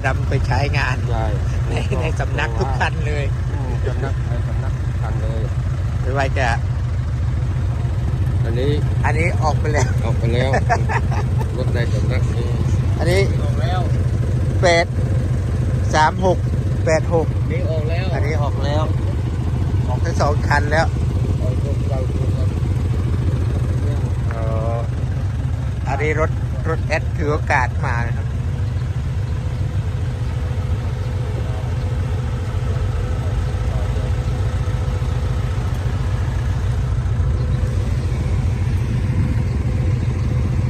ที่เรานำไปใช้งานใช่ในในสำนักทุกคันเลยอืมสำนักในสำนักทุกคันเลยไม่ว่าจะ อันนี้ อันนี้ออกไปแล้ว ออกไปแล้ว รถในสำนักนี้ อันนี้ออกแล้วแปดสามหกแปดหกนี่ออกแล้ว อันนี้ออกแล้ว ออกทั้งสองคันแล้วออกรถเราตัวกันเนี่ยอ๋ออันนี้รถรถแอดถือโอกาสมานะครับ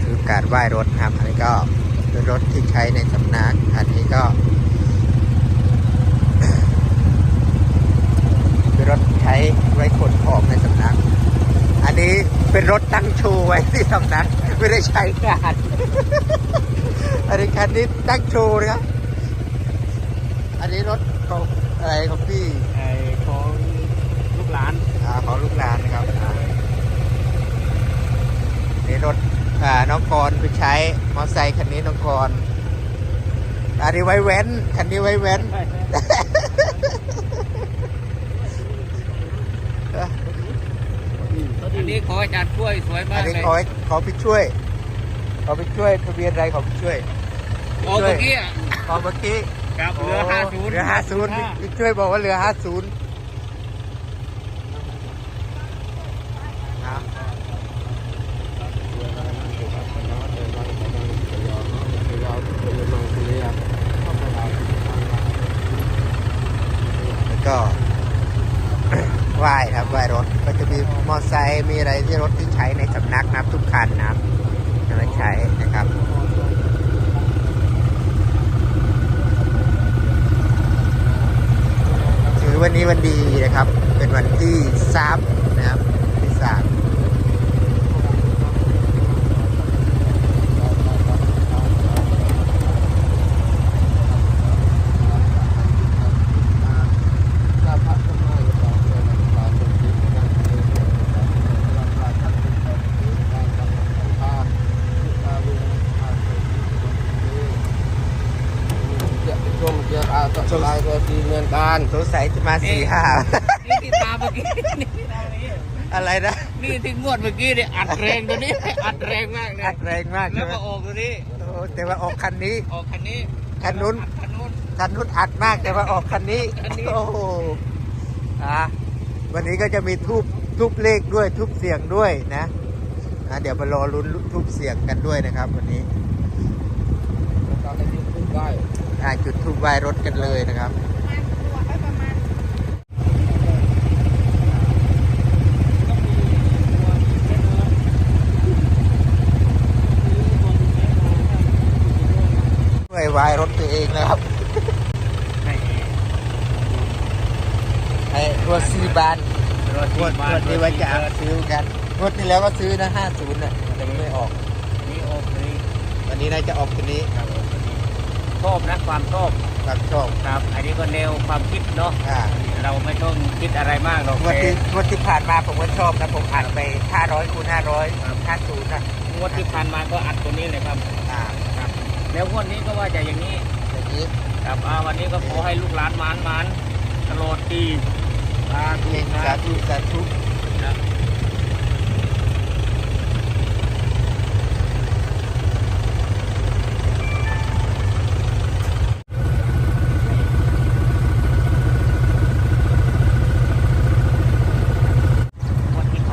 ถือโอ กาสไหว้รถนะครับ อันนี้ก็เป็นรถที่ใช้ในสำนัก อันนี้ก็เป็นรถใช้ไว้ขนของในสำนัก อันนี้เป็นรถตั้งโชว์ไว้ที่สำนักไม่ได้ใช้งานอันนี้คันนี้ตั้งโชว์นะครับอันนี้รถของอะไรของพี่ไอ้ของลูกหลานอ่าของลูกหลานนะครับอ่านี่รถอ่า น้องกรไปใช้มอไซค์คันนี้น้องกรอันนี้ไว้เว้น คันนี้ไว้เว้น อันนี้ขออาจารย์ช่วยสวยมาอักนนี้เลยขอขอพี่ช่วย ขอพี่ช่วยทะเบียนอะไรขอพี่ช่วย โอ้เมื่อกี้อะขอเมื่อกี้ครับเหลือโ50เหลือ50พี่พี่ช่วยบอกว่าเหลือย์ ก็ไหว้ครับไหว้รถก็จะมีมอเตอร์ไซค์มีอะไรที่รถที่ใช้ในสำนักนับทุกคันนะครับจะมาใช้นะครับถือวันนี้วันดีนะครับ เป็นวันที่สามนะครับที่สาม สงสัยจะมาสี่ห้านี่ที่ตามเมื่อกี้นี่ที่ตามเมื่อกี้อะไรนะนี่ที่งวดเมื่อกี้เนี่ยอัดแรงตัวนี้อัดแรงมากเลยอัดแรงมากแล้ใช่วไหมก็ออกตัวนี้โอ้แต่ว่าออกคันนี้ออกคันนี้คันนู้นคันนู้นคันนู้นอัดมากแต่ว่าออกคันนี้คันนี้โอ้โหอะวันนี้ก็จะมีทูบทูบเลขด้วยทูบเสียงด้วยนะอะเดี๋ยวมารอลุ้นทูบเสียงกันด้วยนะครับ วันนี้อะจุดทูบไหว้รถกันเลยนะครับ ช่วยไหว้รถตัวเองนะครับไอ้รถซีบานรถงวดงวดนี้ว่าจะเอาซื้อกันงวดที่แล้วก็ซื้อนะห้าศูนย์น่ะแต่มันไม่ออกนี่ออกนี่วันนี้น่าจะออกตัวนี้ครับออกตัวนี้ชอบนะความชอบความชอบครับ อันนี้ก็แนวความคิดเนาะอ่าเราไม่ต้องคิดอะไรมากหรอกงวดแต่ที่งวดที่ผ่านมาผมก็ชอบนะผมอ่านไปห้าร้อยคูณห้าร้อยห้าศูนย์นะงวดที่ผ่านมาก็อัดตัวนี้เลยครับอ่าครับ แล้วงวดนี้ก็ว่าจะอย่างนี้อย่างนี้ครับอ่าวันนี้ก็ขอให้ลูกหลานหมานหมานตลอดปีสาธุเองสาธุสาธุครับ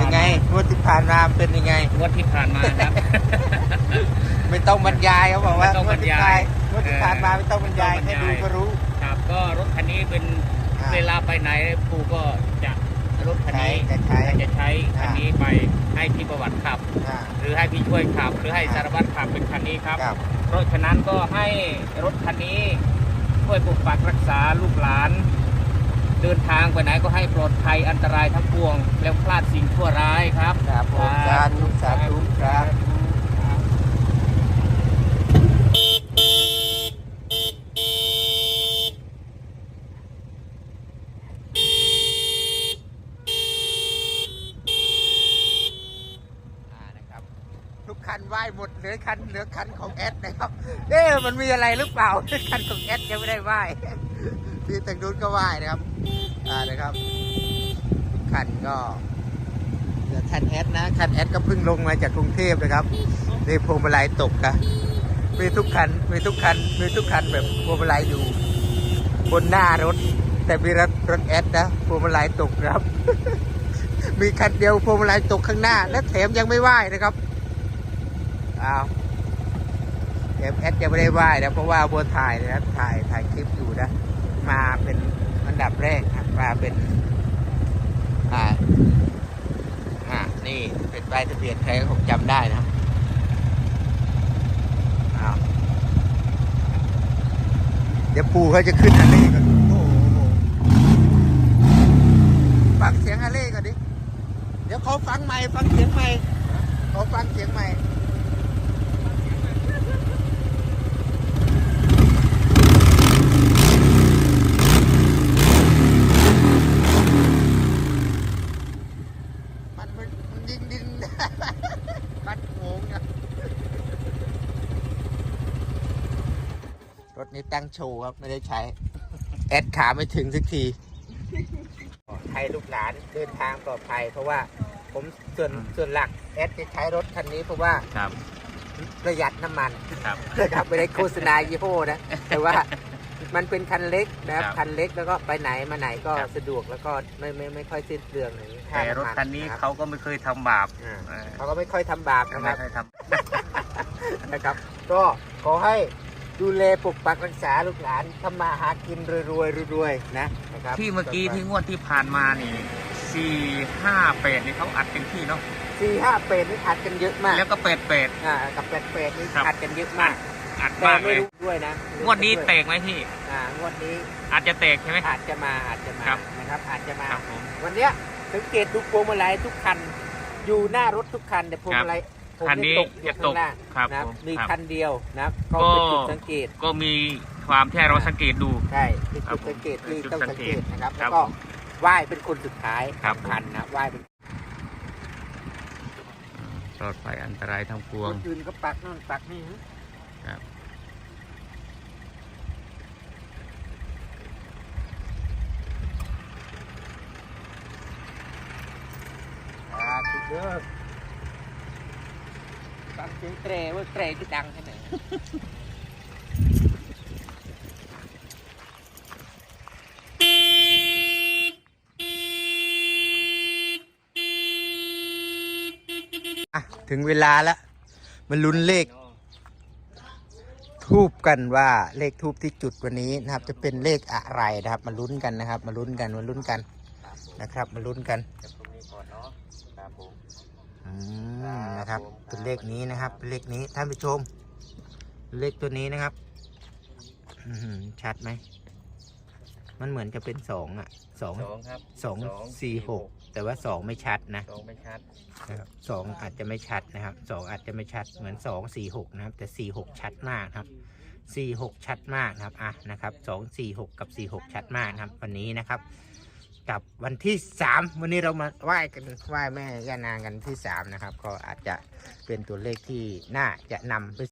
ยังไงงวดที่ผ่านมาเป็นยังไงงวดที่ผ่านมาครับ ไม่ต้องบรรยายเขาบอกว่าไม่ต้องบรรยายงวดที่ผ่านงวดที่ผ่านมาไม่ต้องบรรยายไม่แค่ต้องบรรยายดูก็รู้ ครับ ก็รถคันนี้เป็นอ่าเวลาไปไหนปู่ก็จะรถคันนี้ใช้จะใช้จะใช้คันอ่านี้ไปให้พี่ประวัติขับอ่าหรือให้พี่ช่วยขับ หรือให้อ่าสารวัตรขับเป็นคันนี้ครับครับ เพราะฉะนั้นก็ให้รถคันนี้ช่วยปกปักรักษาลูกหลาน เดินทางไปไหนก็ให้ปลอดภัยอันตรายทั้งปวง แล้วพลาดสิ่งชั่วร้ายครับครับผมสาธุสาธุ คันะครับทุกคันเหลือคันของแอดนะครับเอ๊ะมันมีอะไรหรือเปล่าคันของแอดยังไม่ได้ไหว้ที่ทางนู้นก็ไหว้นะครับอ่านะครับ คันก็เหลือคันแอดนะคันแอดก็เพิ่งลงมาจากกรุงเทพนะครับนี่พวงมาลัยตกนะมีทุกคันมีทุกคันมีทุกคันแบบพวงมาลัยอยู่ บนหน้ารถ แต่มีรถรถแอดนะพวงมาลัยตกครับ มีคันเดียวพวงมาลัยตกข้างหน้า และแถมยังไม่ไหวนะครับ อ้าวแถมแอดยังไม่ได้ไหวนะเพราะว่าบัวถ่ายนะครับถ่ายถ่ายคลิปอยู่นะ มาเป็นอันดับแรกครับมาเป็น อ่าอ่านี่เป็นป้ายทะเบียนใครก็คงจำได้นะครับอ้าวเดี๋ยวปูเขาจะขึ้นอันนี้ก่อนโอ้โหฟังเสียงฮาเล่ก่อนดิเดี๋ยวเขอฟังใหม่ฟังเสียงใหม่เขอฟังเสียงใหม่ มันมันมันยิง ดินบัดโงงนะรถนี้ตั้งโชว์ครับ ไม่ได้ใช้ แอดขาไม่ถึงสักทีให้ลูกหลานเดินทางปลอดภัย เพราะว่าผมส่วนส่วนหลักแอดจะใช้รถคันนี้เพราะว่าครับประหยัดน้ำมันครับนะครับไม่ได้โฆษณายี่ห้อนะ แต่ว่า มันเป็นคันเล็กนะครับครับ คันเล็กแล้วก็ไปไหนมาไหนก็ครับสะดวกแล้วก็ไม่ไม่ไม่ค่อยสิ้นเปลืองอย่างนี้ค่าแต่รถำมัคันนี้ะรับเขาก็ไม่เคยทำบาปอ่าเออเขาก็ไม่ค่อยทำบาปนะคไม่รับ เคยทนะครับก็ขอให้ดูแลปกปักรักษาลูกหลานทำมาหากินรวยๆรวยๆนะนะครับำที่เมื่อกี้ที่งวดที่ผ่านมานี่สี่ห้าแปดนี่เขาอัดเป็นที่เนาะสี่ห้าเป็ดนี่อัดกันเยอะมากแล้วก็เป็ดเป็ดอ่ากับเป็ดเป็ดนี่ครับ อัดกันเยอะมาก อัดแต่มากไม่เลยรู้ด้วยนะงวดนี้แตกไหมพี่ อ่างวดนี้อาจจะแตกใช่ไหม อาจจะมาอาจจะมาครับ นะครับ อาจจะมา ครับผม วันเนี้ยสังเกตดูพวงมาลัยทุกคัน อยู่หน้ารถทุกคันแต่พวงมาลัยผมคันนี้ตกอยู่จะตข้ากงล่างครับนะครับผมมีครับ คันเดียวนะครับก็ก็เป็นจุดสังเกต ก็มีความที่ให้เราสังเกตดู ใช่เป็นครัจุบดสังเกตผมที่เป็นจุดต้องสัสังงเกเกตตนะครับครัแล้บวก็ไหว้เป็นคนสุดท้ายครับ สำคัญนะไหว้เป็นปลอดภัยอันตรายทั้งปวคงนอื่นก็ปักนู่นปักนี่ ครับอ่าถูกเด้อฟังเสียงเตรว่าเตรที่ดังแค่ไหนอะถึงเวลาแล้วมาลุ้นเลข ทูบกันว่าเลขทูบที่จุดวันนี้นะครับ จะเป็นเลขอะไรนะครับ มาลุ้นกันนะครับ มาลุ้นกันมาลุ้นกันนะครับ มาลุ้นกันจากตรงนี้ก่อนเนาะครับผมอืมนะครับ เป็นเลขนี้นะครับเป็นเลขนี้ท่านผู้ชม เลขตัวนี้นะครับอื้อหือชัดไหมมันเหมือนจะเป็นสองอะสองสองครับสองสี่หก แต่ว่าสองไม่ชัดนะสองไม่ชัดนะครับสองอาจจะไม่ชัดนะครับสองอาจจะไม่ชัดเหมือนสองสี่หกนะครับ แต่สี่หกชัดมากครับสี่หกชัดมากนะครับอะนะครับสองสี่หกกับสี่หกชัดมากนะครับ วันนี้นะครับ กับวันที่สามวันนี้เรามาไหว้กันไหว้แม่ย่านางกันที่สามนะครับ ก็อาจจะเป็นตัวเลขที่น่าจะนำไป